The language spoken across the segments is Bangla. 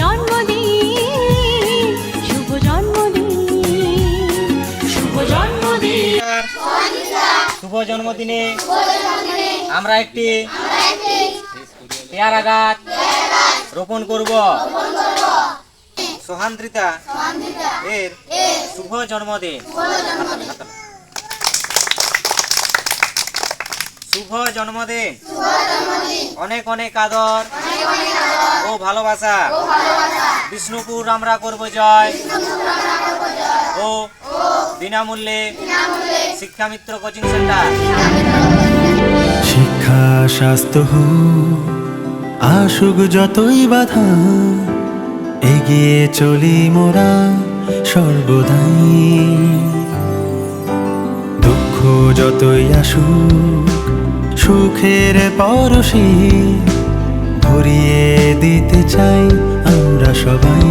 জন্মদিন, শুভ জন্মদিন শুভ জন্মদিন। শুভ জন্মদিনে আমরা একটি পেয়ারা গাছ রোপণ করব। সোহান্দ্রিতা এর শুভ জন্মদিন। শুভ জন্মদিন। অনেক অনেক আদর। ও ভালোবাসা। বিষ্ণুপুর আমরা করব জয়। ও বিনামূল্যে শিক্ষামিত্র কোচিং সেন্টার। শিক্ষা স্বাস্থ্য আসুক যতই বাধা এগিয়ে চলি মোরা সর্বদাই। দুঃখ যতই আসুক সুখের পরশে ভরিয়ে দিতে চাই আমরা সবাই।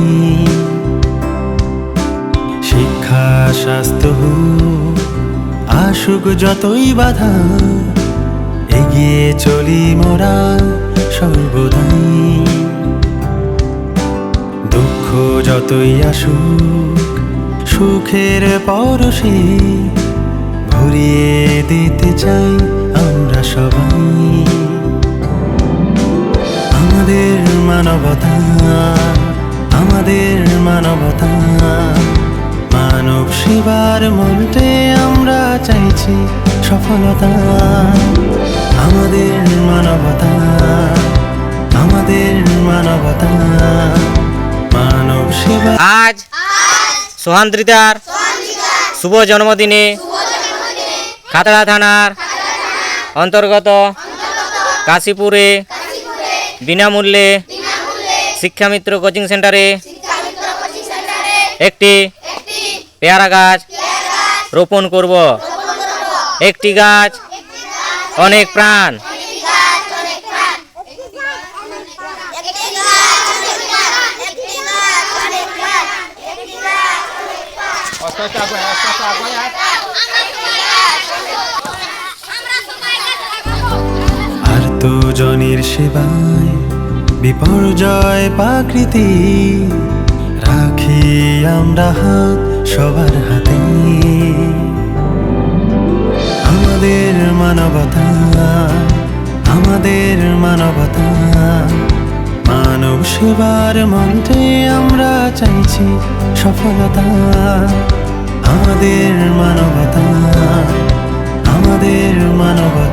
শিক্ষা, স্বাস্থ্য আসুক যতই বাধা, এগিয়ে চলি মোরা সর্বদাই। দুঃখ যতই আসুক, সুখের পরশে ভরিয়ে দিতে চাই আমরা সবাই। মানবতা, আমাদের মানবতা। মানব সেবার মন্ত্রে আমরা চাইছি সফলতা। আমাদের মানবতা আমাদের মানবতা। মানব সেবা আজ সোহান্দ্রিতার শুভ জন্মদিনে খাতড়া থানার অন্তর্গত কাশীপুরে বিনামূল্যে শিক্ষামিত্র কোচিং সেন্টারে। একটি পেয়ারা গাছ রোপণ করব। একটি গাছ অনেক প্রাণ। আর তো জনের সেবায় বিপর্যয় প্রাকৃতি রাখি আমরা হাত সবার হাতে। আমাদের মানবতা আমাদের মানবতা, মানব সেবার মন্ত্রে আমরা চাইছি সফলতা। আমাদের মানবতা আমাদের মানবতা।